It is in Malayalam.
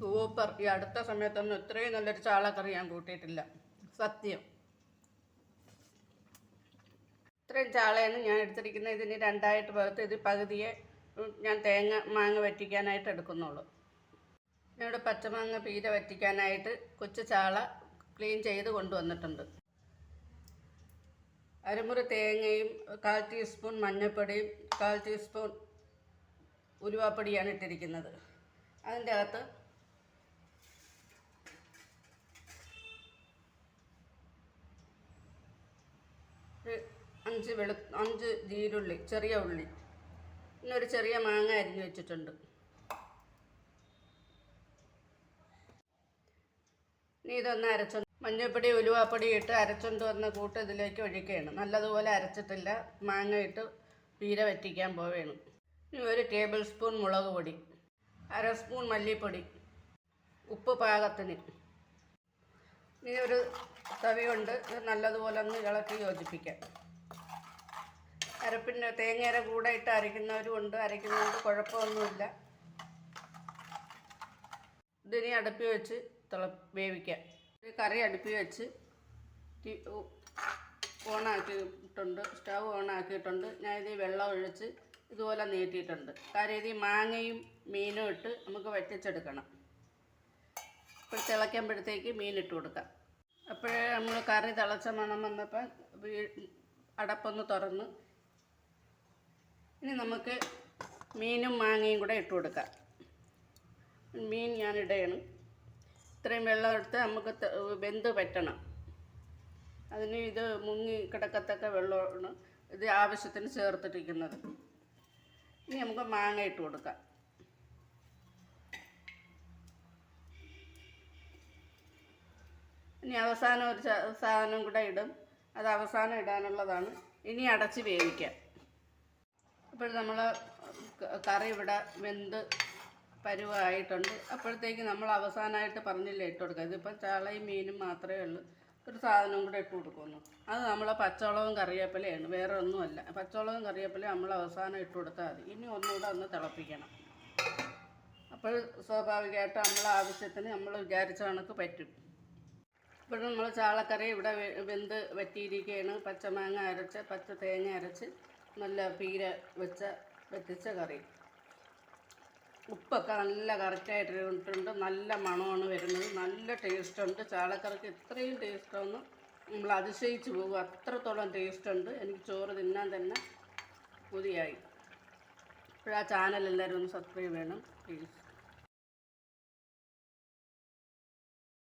സൂപ്പർ. ഈ അടുത്ത സമയത്തൊന്നും ഇത്രയും നല്ലൊരു ചാളക്കറി ഞാൻ കൂട്ടിയിട്ടില്ല. സത്യം. ഇത്രയും ചാളയാണ് ഞാൻ എടുത്തിരിക്കുന്നത്. ഇതിന് രണ്ടായിട്ട് പകർത്ത് ഇത് പകുതിയെ ഞാൻ തേങ്ങ മാങ്ങ വറ്റിക്കാനായിട്ട് എടുക്കുന്നുള്ളൂ. ഇവിടെ പച്ചമാങ്ങ പീര വറ്റിക്കാനായിട്ട് കൊച്ചു ചാള ക്ലീൻ ചെയ്ത് കൊണ്ടുവന്നിട്ടുണ്ട്. അരമുറി തേങ്ങയും കാൽ ടീസ്പൂൺ മഞ്ഞൾപ്പൊടിയും കാൽ ടീസ്പൂൺ ഉലുവാപ്പൊടിയാണ് ഇട്ടിരിക്കുന്നത്. അതിന്റെ അകത്ത് ഒരു അഞ്ച് വെളു അഞ്ച് ജീരുള്ളി ചെറിയ ഉള്ളി. പിന്നെ ഒരു ചെറിയ മാങ്ങ അരിഞ്ഞു വെച്ചിട്ടുണ്ട്. ഇനി ഇതൊന്ന് അരച്ചു മഞ്ഞൾപ്പൊടി ഉലുവാപ്പൊടി ഇട്ട് അരച്ചുകൊണ്ട് വന്ന കൂട്ട് ഇതിലേക്ക് ഒഴിക്കുകയാണ്. നല്ലതുപോലെ അരച്ചിട്ടില്ല. മാങ്ങ ഇട്ട് പീര വറ്റിക്കാൻ പോവുകയാണ്. ഇനി ഒരു ടേബിൾ സ്പൂൺ മുളക് പൊടി അര സ്പൂൺ മല്ലിപ്പൊടി ഉപ്പ് പാകത്തിന്. ഇനി ഒരു തവി കൊണ്ട് നല്ലതുപോലെ ഒന്ന് ഇളക്കി യോജിപ്പിക്കാം. അരപ്പിന്റെ തേങ്ങയുടെ കൂടെ ഇട്ട് അരയ്ക്കുന്നവരും ഉണ്ട്. അരയ്ക്കുന്നതുകൊണ്ട് കുഴപ്പമൊന്നുമില്ല. ഇതിനി അടുപ്പി വെച്ച് തിള വേവിക്കാം. കറി അടുപ്പി വെച്ച് ഓണാക്കിയിട്ടുണ്ട്. സ്റ്റവ് ഓണാക്കിയിട്ടുണ്ട്. ഇതിൽ വെള്ളം ഒഴിച്ച് ഇതുപോലെ നീട്ടിയിട്ടുണ്ട്. കാര്യം ഇത് മാങ്ങയും മീനും ഇട്ട് നമുക്ക് വറ്റിച്ചെടുക്കണം. ഇപ്പോൾ തിളയ്ക്കുമ്പോഴത്തേക്ക് മീനിട്ട് കൊടുക്കാം. അപ്പോഴേ നമ്മൾ കറി തിളച്ച മണം വന്നപ്പോൾ അടപ്പൊന്ന് തുറന്ന് ഇനി നമുക്ക് മീനും മാങ്ങയും കൂടെ ഇട്ട് കൊടുക്കാം. മീൻ ഞാൻ ഇടയാണ്. ഇത്രയും വെള്ളം എടുത്ത് നമുക്ക് വെന്ത് പറ്റണം. അതിന് ഇത് മുങ്ങി കിടക്കത്തക്ക വെള്ളമാണ് ഇത് ആവശ്യത്തിന് ചേർത്തിട്ടിരിക്കുന്നത്. ഇനി നമുക്ക് മാങ്ങ ഇട്ട് കൊടുക്കാം. ഇനി അവസാനം ഒരു സാധനം കൂടെ ഇടും. അത് അവസാനം ഇടാനുള്ളതാണ്. ഇനി അടച്ച് വേവിക്കാം. അപ്പോൾ നമ്മൾ കറി ഇവിടെ വെന്ത് പരുവായിട്ടുണ്ട്. അപ്പോഴത്തേക്ക് നമ്മൾ അവസാനമായിട്ട് പറഞ്ഞില്ലേ ഇട്ട് കൊടുക്കുക. ഇതിപ്പോൾ ചാളയും മീനും മാത്രമേ ഉള്ളൂ. ഒരു സാധനവും കൂടെ ഇട്ട് കൊടുക്കുന്നു. അത് നമ്മൾ പച്ചവളവും കറിവേപ്പിലയാണ്. വേറെ ഒന്നുമല്ല. പച്ചവളവും കറിവേപ്പിലയും നമ്മൾ അവസാനം ഇട്ട് കൊടുത്താൽ മതി. ഇനി ഒന്നുകൂടെ ഒന്ന് തിളപ്പിക്കണം. അപ്പോൾ സ്വാഭാവികമായിട്ട് നമ്മൾ ആവശ്യത്തിന് നമ്മൾ വിചാരിച്ച കണക്ക് പറ്റും. ഇപ്പോൾ നമ്മൾ ചാളക്കറി ഇവിടെ വെന്ത് വറ്റിയിരിക്കുകയാണ്. പച്ചമാങ്ങ അരച്ച് പച്ച തേങ്ങ അരച്ച്. നല്ല പീര വെച്ച വറ്റിച്ച കറി. ഉപ്പൊക്കെ നല്ല കറക്റ്റായിട്ട് ഇട്ടിട്ടുണ്ട്. നല്ല മണമാണ് വരുന്നത്. നല്ല ടേസ്റ്റുണ്ട്. ചാളക്കറിക്ക് ഇത്രയും ടേസ്റ്റൊന്നും നമ്മൾ അതിശയിച്ച് പോകും. അത്രത്തോളം ടേസ്റ്റുണ്ട്. എനിക്ക് ചോറ് തിന്നാൻ തന്നെ കൊതിയായി. ഇപ്പോഴാ ചാനൽ എല്ലാവരും ഒന്ന് സബ്സ്ക്രൈബ് ചെയ്യണം. പ്ലീസ്